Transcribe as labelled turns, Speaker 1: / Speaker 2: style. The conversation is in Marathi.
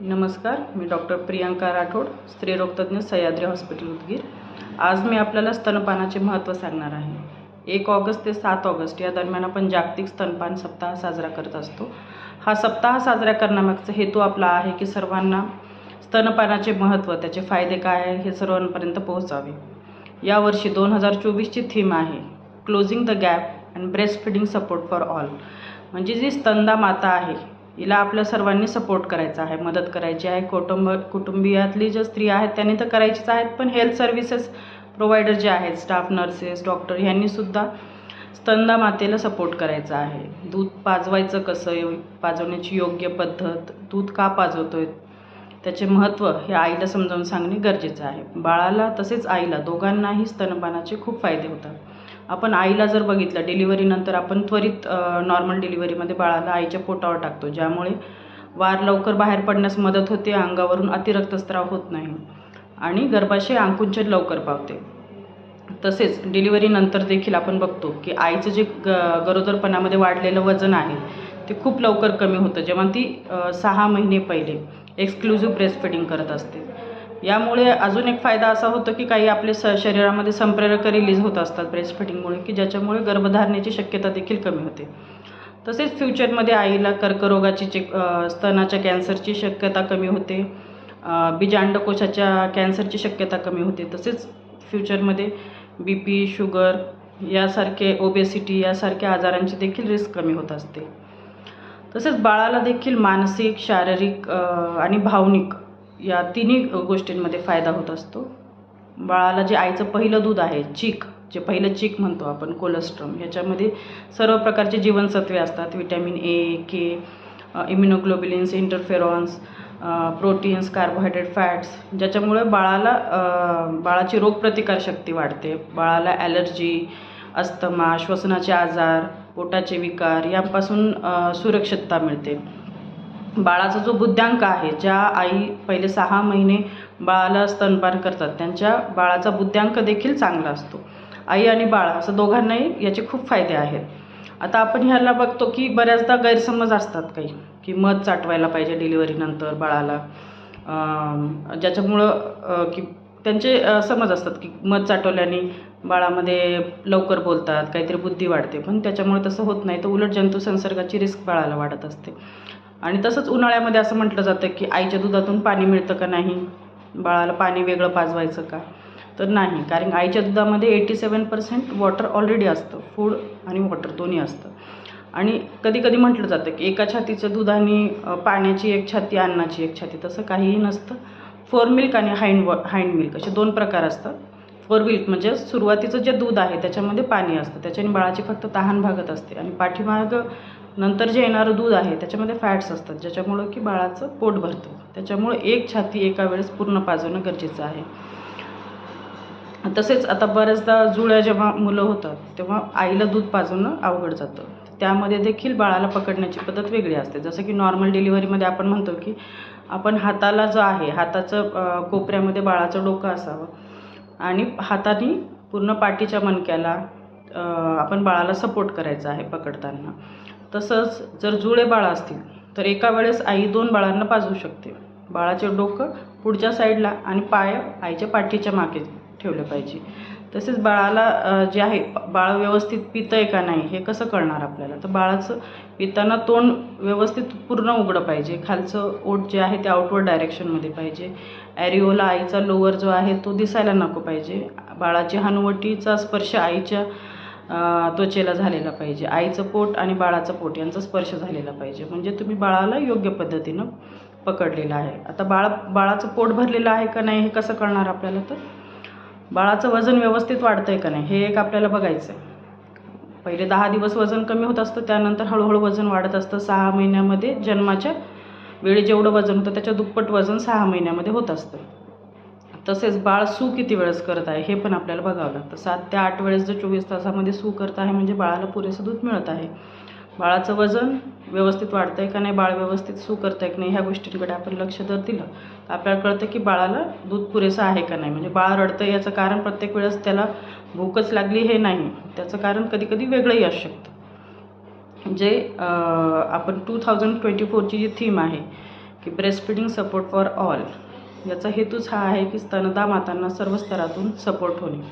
Speaker 1: नमस्कार मी डॉक्टर प्रियांका राठोड स्त्रीरोगतज्ञ सह्याद्री हॉस्पिटल उदगीर. आज मी आपल्याला स्तनपानाचे महत्त्व सांगणार आहे. एक ऑगस्ट ते सात ऑगस्ट या दरम्यान आपण जागतिक स्तनपान सप्ताह साजरा करत असतो. हा सप्ताह साजरा करण्यामागचा हेतू आपला आहे की सर्वांना स्तनपानाचे महत्त्व त्याचे फायदे काय आहे हे सर्वांपर्यंत पोहोचावे. यावर्षी दोन हजार चोवीसची थीम आहे closing the gap and breast feeding support for all. म्हणजे जी स्तनदा माता आहे हिला आपल्या सर्वांनी सपोर्ट करायचा आहे मदत करायची आहे. कुटुंब कुटुंबियातली ज्या स्त्री आहेत त्यांनी तर करायचीच आहेत पण हेल्थ सर्व्हिसेस प्रोव्हायडर जे आहेत स्टाफ नर्सेस डॉक्टर यांनीसुद्धा स्तनदा मातेला सपोर्ट करायचा आहे. दूध पाजवायचं कसं पाजवण्याची योग्य पद्धत दूध का पाजवतो आहे त्याचे महत्त्व हे आईला समजावून सांगणे गरजेचं आहे. बाळाला तसेच आईला दोघांनाही स्तनपानाचे खूप फायदे होतात. आपण आईला जर बघितलं डिलिव्हरीनंतर आपण त्वरित नॉर्मल डिलिव्हरीमध्ये बाळाला आईच्या पोटावर टाकतो ज्यामुळे वार लवकर बाहेर पडण्यास मदत होते अंगावरून अतिरक्तस्राव होत नाही आणि गर्भाशय अंकुंचन लवकर पावते. तसेच डिलिव्हरीनंतर देखील आपण बघतो की आईचं जे ग गरोदरपणामध्ये वाढलेलं वजन आहे ते खूप लवकर कमी होतं. जेव्हा ती सहा महिने पहिले एक्सक्लुझिव्ह ब्रेस्ट फिडिंग करत असते. यामुळे अजून एक फायदा असा होतो की काही आपले स शरीरामध्ये संप्रेरक रिलीज होत असतात ब्रेस्ट फिटिंगमुळे की ज्याच्यामुळे गर्भधारणेची शक्यता देखील कमी होते. तसेच फ्युचरमध्ये आईला कर्करोगाची चे स्तनाच्या कॅन्सरची शक्यता कमी होते. बीजांडकोशाच्या कॅन्सरची शक्यता कमी होते. तसेच फ्युचरमध्ये बी पी शुगर यासारखे ओबेसिटी यासारख्या आजारांची देखील रिस्क कमी होत असते. तसेच बाळाला देखील मानसिक शारीरिक आणि भावनिक या तिन्ही गोष्टींमध्ये फायदा होत असतो. बाळाला जे आईचं पहिलं दूध आहे चीक जे पहिलं चीक म्हणतो आपण कोलेस्ट्रॉम ह्याच्यामध्ये सर्व प्रकारचे जीवनसत्वे असतात. Vitamin A K immunoglobulins interferons proteins carbohydrate fats ज्याच्यामुळे बाळाला बाळाची रोगप्रतिकारशक्ती वाढते. बाळाला ॲलर्जी अस्थमा श्वसनाचे आजार पोटाचे विकार यापासून सुरक्षितता मिळते. बाळाचा जो बुद्ध्यांक आहे ज्या आई पहिले सहा महिने बाळाला स्तनपान करतात त्यांच्या बाळाचा बुद्ध्यांक देखील चांगला असतो. आई आणि बाळ असं दोघांनाही याचे खूप फायदे आहेत. आता आपण ह्याला बघतो की बऱ्याचदा गैरसमज असतात काही की मध चाटवायला पाहिजे डिलिव्हरीनंतर बाळाला. ज्याच्यामुळं की त्यांचे समज असतात की मध चाटवल्याने बाळामध्ये लवकर बोलतात काहीतरी बुद्धी वाढते पण त्याच्यामुळे तसं होत नाही तर उलट जंतुसंसर्गाची रिस्क बाळाला वाढत असते. आणि तसंच उन्हाळ्यामध्ये असं म्हटलं जातं की आईच्या दुधातून पाणी मिळतं का नाही? बाळाला पाणी वेगळं पाजवायचं का? तर नाही कारण आईच्या दुधामध्ये eighty seven percent water already असतं. फूड आणि वॉटर दोन्ही असतं. आणि कधी कधी म्हटलं जातं की एका छातीचं दूध आणि पाण्याची एक छाती अन्नाची एक छाती तसं काहीही नसतं. फोर मिल्क आणि हाइंड वॉ हाइंड मिल्क असे दोन प्रकार असतात. फोर मिल्क म्हणजे सुरुवातीचं जे दूध आहे त्याच्यामध्ये पाणी असतं. त्याच्याने बाळाची फक्त तहान भागत असते आणि पाठीमाग नंतर जे येणारं दूध आहे त्याच्यामध्ये फॅट्स असतात ज्याच्यामुळं की बाळाचं पोट भरतं. त्याच्यामुळं एक छाती एका वेळेस पूर्ण पाजवणं गरजेचं आहे. तसेच आता बऱ्याचदा जुळ्या जेव्हा मुलं होतात तेव्हा आईला दूध पाजवणं अवघड जातं. त्यामध्ये देखील बाळाला पकडण्याची पद्धत वेगळी असते. जसं की नॉर्मल डिलिव्हरीमध्ये आपण म्हणतो की आपण हाताला जो आहे हाताचं कोपऱ्यामध्ये बाळाचं डोकं असावं आणि हाताने पूर्ण पाठीच्या मणक्याला आपण बाळाला सपोर्ट करायचा आहे पकडताना. तसंच जर जुळे बाळं असतील तर एका वेळेस आई दोन बाळांना पाजवू शकते. बाळाचे डोकं पुढच्या साईडला आणि पाय आईच्या पाठीच्या मागे ठेवले पाहिजे. तसेच बाळाला जे आहे बाळ व्यवस्थित पितं आहे का नाही हे कसं कळणार आपल्याला? तर बाळाचं पिताना तोंड व्यवस्थित पूर्ण उघडं पाहिजे. खालचं ओठ जे आहे ते आउटवर्ड डायरेक्शनमध्ये पाहिजे. ॲरिओला आईचा लोवर जो आहे तो दिसायला नको पाहिजे. बाळाची हनुवटीचा स्पर्श आईच्या त्वचेला झालेला पाहिजे. आईचं पोट आणि बाळाचं पोट यांचा स्पर्श झालेला पाहिजे. म्हणजे तुम्ही बाळाला योग्य पद्धतीनं पकडलेलं आहे. आता बाळ बाळाचं पोट भरलेलं आहे का नाही हे कसं कळणार आपल्याला तर? बाळाचं वजन व्यवस्थित वाढतं आहे का नाही हे एक आपल्याला बघायचं आहे पहिले दहा दिवस वजन कमी होत असतं त्यानंतर हळूहळू वजन वाढत असतं. सहा महिन्यामध्ये जन्माच्या वेळी जेवढं वजन होतं त्याच्या दुप्पट वजन सहा महिन्यामध्ये होत असतं. तसेच बाळ सू किती वेळेस करत आहे हे पण आपल्याला बघावं लागतं. सात ते आठ वेळेस जर चोवीस तासामध्ये सू करत आहे म्हणजे बाळाला पुरेसं दूध मिळत आहे. बाळाचं वजन व्यवस्थित वाढतं आहे का नाही बाळ व्यवस्थित सू करतं आहे की नाही ह्या गोष्टींकडे आपण लक्ष जर दिलं तर आपल्याला कळतं की बाळाला दूध पुरेसं आहे का नाही. म्हणजे बाळ रडतं याचं कारण प्रत्येक वेळेस त्याला भूकच लागली हे नाही. त्याचं कारण कधी कधी वेगळंही असू शकतं. जे आपण टू थाउजंड ट्वेंटी फोरची जी थीम आहे की breast feeding support for all याचा हेतूच हा आहे की स्तनदा मातांना सर्व स्तरातून सपोर्ट होणे.